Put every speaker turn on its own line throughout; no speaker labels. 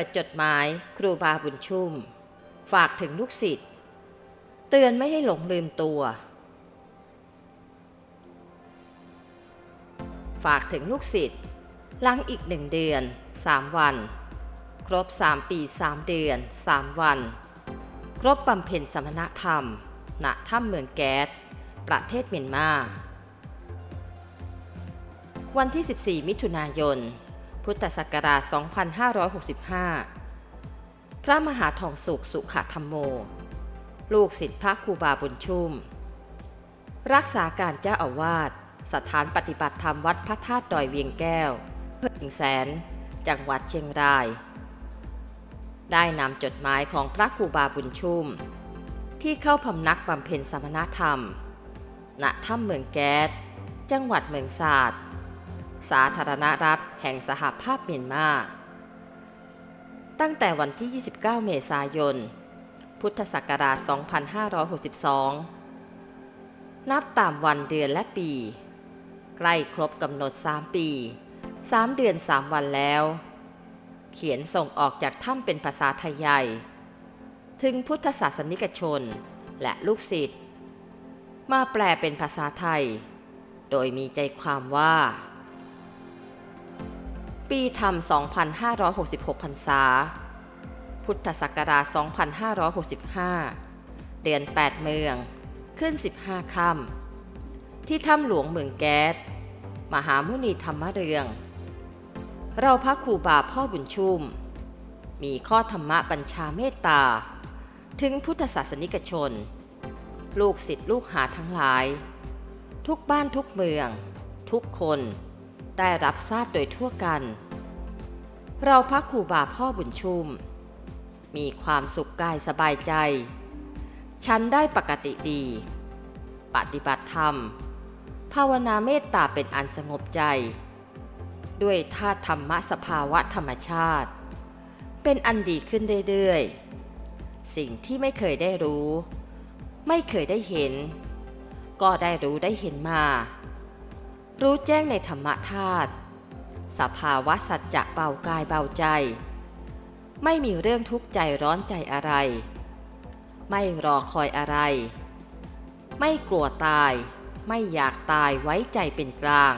ปิดจดหมายครูบาบุญชุ่ม ฝากถึงลูกศิษย์เตือนไม่ให้หลงลืมตัว ฝากถึงลูกศิษย์หลังอีกหนึ่งเดือน 3 วัน ครบ 3 ปี 3 เดือน 3 วัน ครบบำเพ็ญสมณธรรม ณ ถ้ำเมืองแก๊ส ประเทศเมียนมา วันที่ 14 มิถุนายน พุทธศักราช 2565 พระมหาทองสุขสุขธรรมโม ลูกศิษย์พระครูบาบุญชุ่ม รักษาการเจ้าอาวาส สถานปฏิบัติธรรมวัดพระธาตุดอยเวียงแก้วเพื่อแสน จังหวัดเชียงราย ได้นำจดหมายของพระครูบาบุญชุ่ม ที่เข้าพำนักบำเพ็ญสมณธรรม ณ ถ้ำเมืองแก๊ส จังหวัดเมืองศาสตร์ สาธารณรัฐแห่งสหภาพเมียนมา ตั้งแต่วันที่ 29 เมษายน พุทธศักราช 2562 นับตามวันเดือนและปี ใกล้ครบกำหนด 3 ปี 3 เดือน 3 วันแล้ว เขียนส่งออกจากถ้ำเป็นภาษาไทยใหญ่ ถึงพุทธศาสนิกชนและลูกศิษย์มาแปลเป็นภาษาไทย โดยมีใจความว่า ปีธรรม 2566พรรษา พุทธศักราช 2565 เดือน 8 เมือง ขึ้น 15 ค่ำ ที่ถ้ำหลวงเมืองแก๊ส มหามุนีธรรมเรือง เราพระครูบาพ่อบุญชุ่ม มีข้อธรรมะบัญชาเมตตา ถึงพุทธศาสนิกชน ลูกศิษย์ลูกหาทั้งหลาย ทุกบ้านทุกเมือง ทุกคน ได้รับทราบโดยทั่วกัน เราพระครูบาพ่อบุญชุม มีความสุขกายสบายใจ ฉันได้ปกติดี ปฏิบัติธรรม ภาวนาเมตตาเป็นอันสงบใจ ด้วยธาตุธรรมะสภาวะธรรมชาติ เป็นอันดีขึ้นเรื่อยๆ สิ่งที่ไม่เคยได้รู้ ไม่เคยได้เห็น ก็ได้รู้ได้เห็นมา รู้แจ้งในธรรมธาตุสภาวะสัจจะเบากายเบาใจ ไม่มีเรื่องทุกข์ใจร้อนใจอะไร ไม่รอคอยอะไร ไม่กลัวตาย ไม่อยากตายไว้ใจเป็นกลาง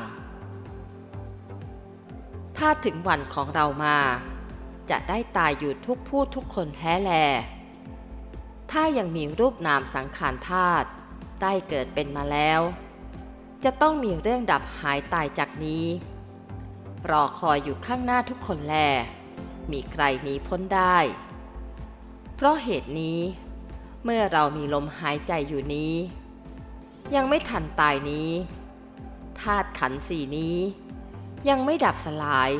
ถ้าถึงวันของเรามา จะได้ตายอยู่ทุกผู้ทุกคนแท้แล ถ้ายังมีรูปนามสังขารธาตุได้เกิดเป็นมาแล้ว จะต้องมีเรื่องดับหายตายจากนี้ รอคอยอยู่ข้างหน้าทุกคนแล มีใครหนีพ้นได้ เพราะเหตุนี้ เมื่อเรามีลมหายใจอยู่นี้ ยังไม่ทันตายนี้ธาตุขันสี่นี้ ยังไม่ดับสลาย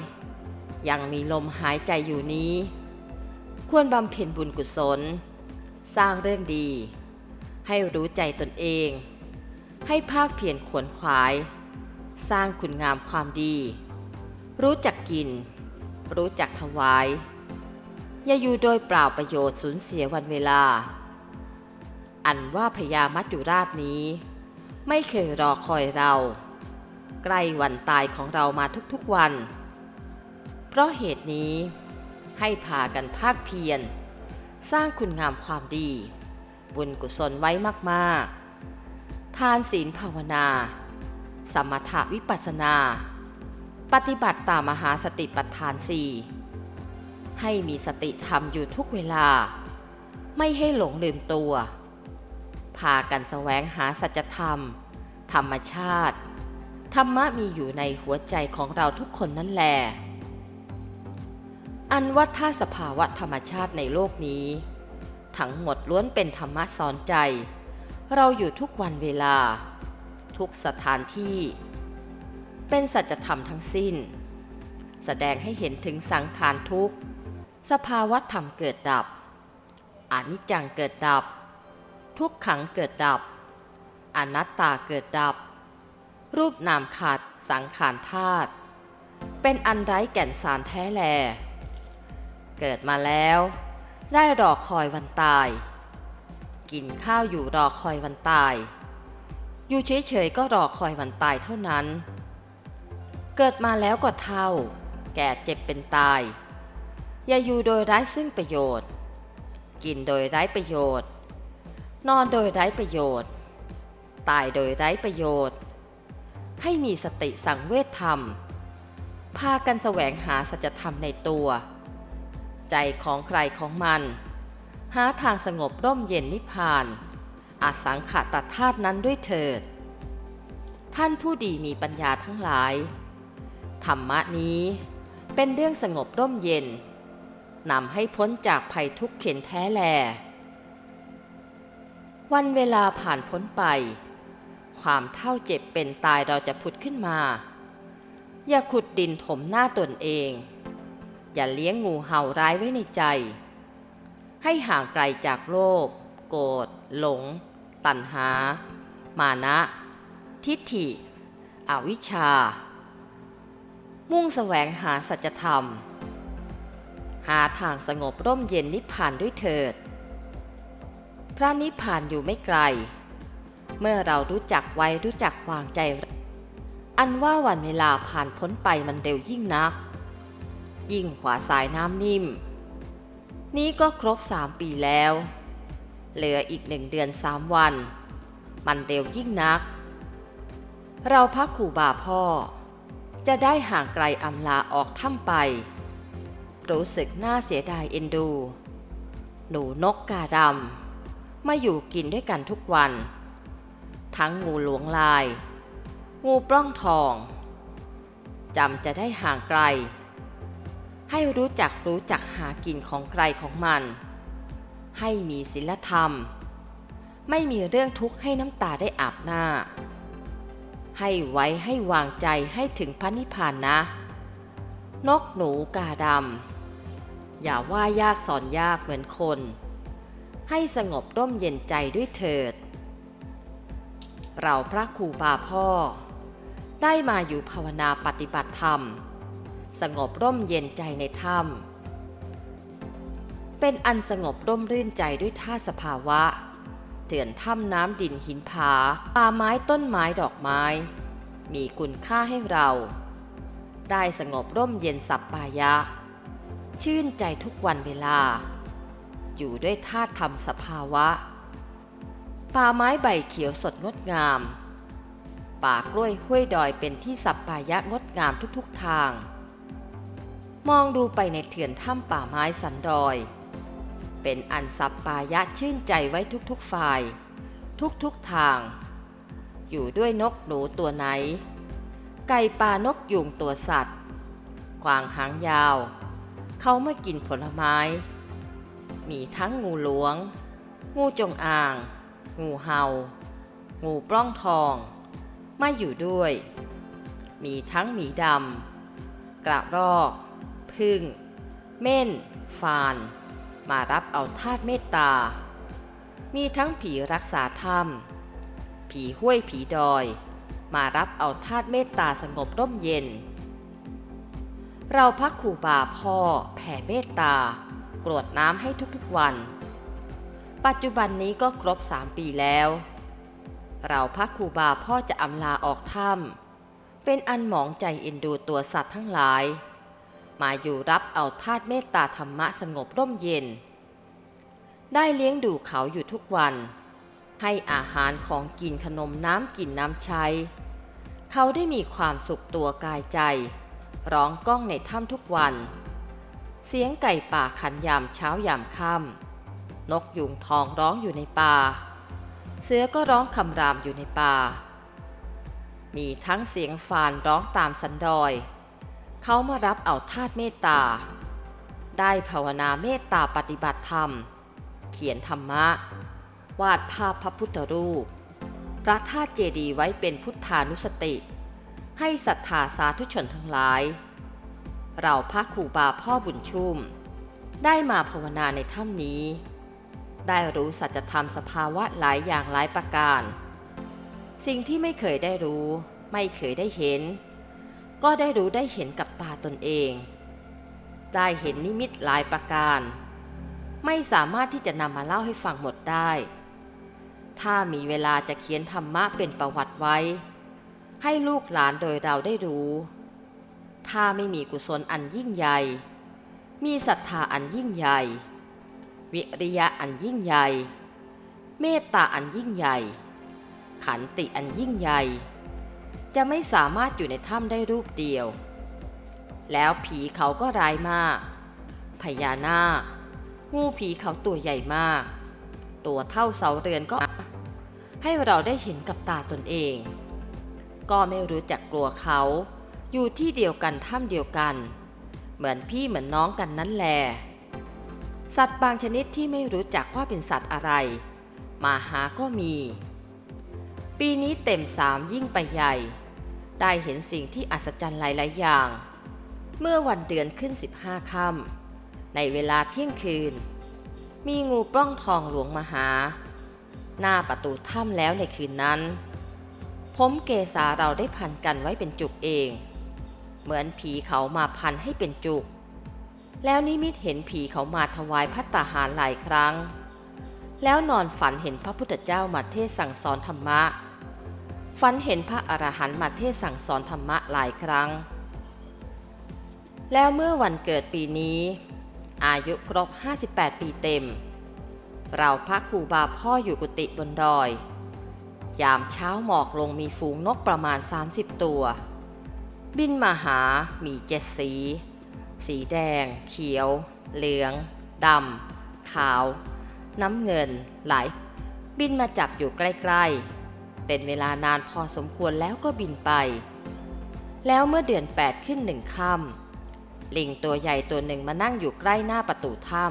ยังมีลมหายใจอยู่นี้ ควรบำเพ็ญบุญกุศล สร้างเรื่องดี ให้รู้ใจตนเอง ให้ภาคเพียรขวนขวาย สร้างคุณงามความดี รู้จักกิน รู้จักถวาย อย่าอยู่โดยเปล่าประโยชน์สูญเสียวันเวลา อันว่าพญามัจจุราชนี้ ไม่เคยรอคอยเรา ใกล้วันตายของเรามาทุกๆวัน เพราะเหตุนี้ให้พากันภาคเพียร สร้างคุณงามความดี บุญกุศลไว้มากๆ ทานศีลภาวนา สมถะวิปัสสนา ปฏิบัติตามมหาสติปัฏฐานสี่ให้มีสติธรรมอยู่ทุกเวลา ไม่ให้หลงลืมตัว พากันแสวงหาสัจธรรม ธรรมชาติ ธรรมะมีอยู่ในหัวใจของเราทุกคนนั่นแหละอันว่าถ้าสภาวะธรรมชาติในโลกนี้ ทั้งหมดล้วนเป็นธรรมะสอนใจ เราอยู่ทุกวันเวลา ทุกสถานที่ เป็นสัจธรรมทั้งสิ้น แสดงให้เห็นถึงสังขารทุกสภาวะธรรมเกิดดับอนิจจังเกิดดับ ทุกขังเกิดดับ อนัตตาเกิดดับ รูปนามขาดสังขารธาตุเป็นอันไร้แก่นสารแท้แล เกิดมาแล้ว ได้รอคอยวันตาย กินข้าวอยู่รอคอยวันตาย อยู่เฉยๆก็รอคอยวันตายเท่านั้น เกิดมาแล้วก็เท่า แก่เจ็บเป็นตาย อย่าอยู่โดยไร้ซึ่งประโยชน์ กินโดยไร้ประโยชน์ นอนโดยไร้ประโยชน์ ตายโดยไร้ประโยชน์ ให้มีสติสังเวชธรรม พากันแสวงหาสัจธรรมในตัว ใจของใครของมัน หาทางสงบร่มเย็นนิพพานอาสังขตัดธาตุนั้นด้วยเถิด ท่านผู้ดีมีปัญญาทั้งหลาย ธรรมะนี้เป็นเรื่องสงบร่มเย็นนำให้พ้นจากภัยทุกข์เข็นแท้แล วันเวลาผ่านพ้นไป ความเท่าเจ็บเป็นตายเราจะผุดขึ้นมา อย่าขุดดินถมหน้าตนเอง อย่าเลี้ยงงูเห่าร้ายไว้ในใจ ให้ห่างไกลจากโลภโกรธหลง ตัณหา มานะ ทิฏฐิ อวิชชา มุ่งแสวงหาสัจธรรม หาทางสงบร่มเย็นนิพพานด้วยเถิด พระนิพพานอยู่ไม่ไกล เมื่อเรารู้จักไว้รู้จักวางใจ อันว่าวันเวลาผ่านพ้นไปมันเร็วยิ่งนัก ยิ่งกว่าสายน้ำนิ่ม นี้ก็ครบสามปีแล้ว เหลืออีกหนึ่งเดือนสามวัน มันเร็วยิ่งนัก เราพักขู่บ่าพ่อ จะได้ห่างไกลอำลาออกถ้ำไป รู้สึกน่าเสียดายเอ็นดู หนูนกกาดำมาอยู่กินด้วยกันทุกวัน ทั้งงูหลวงลาย งูปล้องทองจำจะได้ห่างไกล ให้รู้จักรู้จักหากินของใครของมัน ให้มีศีลธรรม ไม่มีเรื่องทุกข์ให้น้ำตาได้อาบหน้า ให้ไว้ให้วางใจให้ถึงพระนิพพานนะ นกหนูกาดำ อย่าว่ายากสอนยากเหมือนคน ให้สงบร่มเย็นใจด้วยเถิด เราพระครูบาพ่อ ได้มาอยู่ภาวนาปฏิบัติธรรม สงบร่มเย็นใจในถ้ำเป็นอันสงบร่มรื่นใจด้วยท่าสภาวะเตือนถ้ำน้ำดินหินผาป่าไม้ต้นไม้ดอกไม้ มีคุณค่าให้เรา ได้สงบร่มเย็นสัปปายะ ชื่นใจทุกวันเวลา อยู่ด้วยธาธรรมสภาวะ ป่าไม้ใบเขียวสดงดงามป่ากล้วยห้วยดอยเป็นที่สัปปายะงดงามทุกๆทาง มองดูไปในเถื่อนถ้ำป่าไม้สันดอย เป็นอันสัปปายะชื่นใจไว้ทุกๆฝ่าย ทุกๆทาง อยู่ด้วยนกหนูตัวไหน ไก่ป่านกยุงตัวสัตว์กวางหางยาว เขามากินผลไม้ มีทั้งงูหลวง งูจงอาง งูเห่า งูปล้องทอง ไมาอยู่ด้วย มีทั้งหมีดำกระรอก พึ่ง เม่น ฟาน มารับเอาธาตุเมตตา มีทั้งผีรักษาถ้ำผีห้วยผีดอย มารับเอาธาตุเมตตาสงบร่มเย็น เราพักขู่บาพ่อแผ่เมตตากรวดน้ำให้ทุกๆวัน ปัจจุบันนี้ก็ครบสามปีแล้ว เราพักครูบาพ่อจะอำลาออกถ้ำเป็นอันหมองใจเอ็นดูตัวสัตว์ทั้งหลาย มาอยู่รับเอาธาตุเมตตาธรรมะสงบร่มเย็น ได้เลี้ยงดูเขาอยู่ทุกวัน ให้อาหารของกินขนมน้ำกินน้ำใช้ เขาได้มีความสุขตัวกายใจ ร้องก้องในถ้ำทุกวัน เสียงไก่ป่าขันยามเช้ายามค่ำนกยุงทองร้องอยู่ในป่า เสือก็ร้องคำรามอยู่ในป่ามีทั้งเสียงฟานร้องตามสันดอย เขามารับเอาธาตุเมตตา ได้ภาวนาเมตตาปฏิบัติธรรม เขียนธรรมะ วาดภาพพระพุทธรูป พระธาตุเจดีย์ไว้เป็นพุทธานุสติ ให้ศรัทธาสาธุชนทั้งหลาย เราพระครูบาพ่อบุญชุ่ม ได้มาภาวนาในถ้ำนี้ ได้รู้สัจธรรมสภาวะหลายอย่างหลายประการ สิ่งที่ไม่เคยได้รู้ ไม่เคยได้เห็น ก็ได้รู้ได้เห็นกับตาตนเอง ได้เห็นนิมิตหลายประการ ไม่สามารถที่จะนำมาเล่าให้ฟังหมดได้ ถ้ามีเวลาจะเขียนธรรมะเป็นประวัติไว้ ให้ลูกหลานโดยเราได้รู้ ถ้าไม่มีกุศลอันยิ่งใหญ่ มีศรัทธาอันยิ่งใหญ่ วิริยะอันยิ่งใหญ่ เมตตาอันยิ่งใหญ่ ขันติอันยิ่งใหญ่ จะไม่สามารถอยู่ในถ้ำได้รูปเดียว แล้วผีเขาก็ร้ายมาก พญานาคงูผีเขาตัวใหญ่มาก ตัวเท่าเสาเรือนก็ ให้เราได้เห็นกับตาตนเอง ก็ไม่รู้จักกลัวเขา อยู่ที่เดียวกันถ้ำเดียวกัน เหมือนพี่เหมือนน้องกันนั่นแหละสัตว์บางชนิดที่ไม่รู้จักว่าเป็นสัตว์อะไร มาหาก็มี ปีนี้เต็มสามยิ่งไปใหญ่ ได้เห็นสิ่งที่อัศจรรย์หลาย ๆ อย่าง เมื่อวันเดือนขึ้น 15ค่ำในเวลาเที่ยงคืน มีงูปล้องทองหลวงมาหา หน้าประตูถ้ำแล้วในคืนนั้น ผมเกษาเราได้พันกันไว้เป็นจุกเอง เหมือนผีเขามาพันให้เป็นจุก แล้วนิมิตเห็นผีเขามาถวายพัตตาหารหลายครั้ง แล้วนอนฝันเห็นพระพุทธเจ้ามาเทศสั่งสอนธรรมะ ฝันเห็นพระอรหันต์มาเทศสั่งสอนธรรมะหลายครั้ง แล้วเมื่อวันเกิดปีนี้ อายุครบ 58 ปีเต็ม เราพักครูบาพ่ออยู่กุฏิบนดอย ยามเช้าหมอกลงมีฝูงนกประมาณ 30 ตัว บินมาหา มีเจ็ดสี สีแดง เขียว เหลือง ดำ ขาว น้ำเงิน ไหลายบินมาจับอยู่ใกล้ ๆ เป็นเวลานานพอสมควรแล้วก็บินไป แล้วเมื่อเดือน 8 ขึ้นหนึ่งค่ำลิงตัวใหญ่ตัวหนึ่งมานั่งอยู่ใกล้หน้าประตูถ้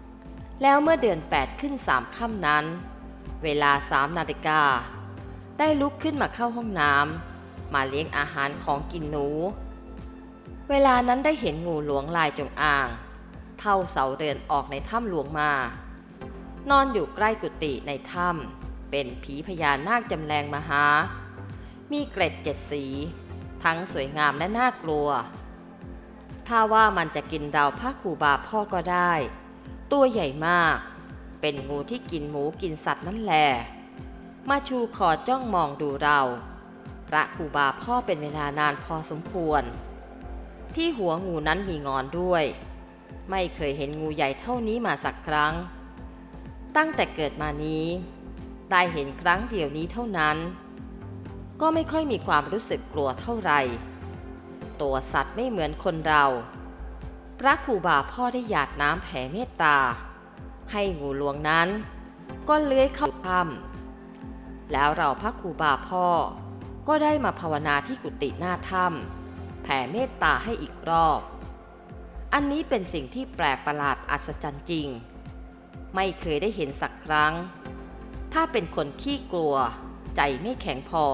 ำแล้วเมื่อเดือน 8 ขึ้นสามค่ำนั้น เวลาสามนาฬิกา ได้ลุกขึ้นมาเข้าห้องน้ำมาเลี้ยงอาหารของกินหนู เวลานั้นได้เห็นงูหลวงลายจงอาง เท่าเสาเรือนออกในถ้ำหลวงมา นอนอยู่ใกล้กุฏิในถ้ำ เป็นผีพญานาคจำแรงมหา มีเกร็ดเจ็ดสี ทั้งสวยงามและน่ากลัว ถ้าว่ามันจะกินเราพระครูบาพ่อก็ได้ ตัวใหญ่มาก เป็นงูที่กินหมูกินสัตว์นั่นแหละมาชูคอจ้องมองดูเรา พระครูบาพ่อเป็นเวลานานพอสมควร ที่หัวงูนั้นมีงอนด้วย ไม่เคยเห็นงูใหญ่เท่านี้มาสักครั้ง ตั้งแต่เกิดมานี้ ได้เห็นครั้งเดียวนี้เท่านั้น ก็ไม่ค่อยมีความรู้สึกกลัวเท่าไหร่ตัวสัตว์ไม่เหมือนคนเรา พระครูบาพ่อได้หยาดน้ำแผ่เมตตา ให้งูหลวงนั้น ก็เลื้อยเข้าถ้ำแล้วเราพระครูบาพ่อก็ได้มาภาวนาที่กุฏิหน้าถ้ำแผ่เมตตาให้อีกรอบ อันนี้เป็นสิ่งที่แปลกประหลาดอัศจรรย์จริง ไม่เคยได้เห็นสักครั้ง ถ้าเป็นคนขี้กลัว ใจไม่แข็งพอ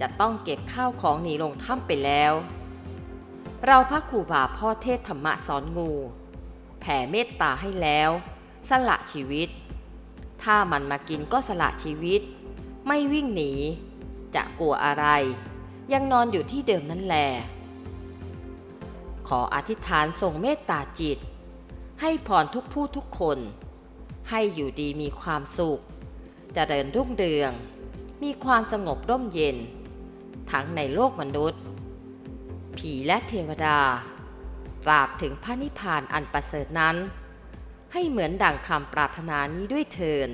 จะต้องเก็บข้าวของหนีลงถ้ำไปแล้ว เราพระครูบาพ่อเทศธรรมะสอนงู แผ่เมตตาให้แล้ว สละชีวิต ถ้ามันมากินก็สละชีวิต ไม่วิ่งหนี จะกลัวอะไร ยังนอนอยู่ที่เดิมนั่นแหละขออธิษฐานทรงเมตตาจิต ให้พรทุกผู้ทุกคน ให้อยู่ดีมีความสุข เจริญรุ่งเรือง มีความสงบร่มเย็น ทั้งในโลกมนุษย์ ผีและเทวดาตราบถึงพระนิพพานอันประเสริฐนั้น ให้เหมือนดั่งคำปรารถนานี้ด้วยเทิน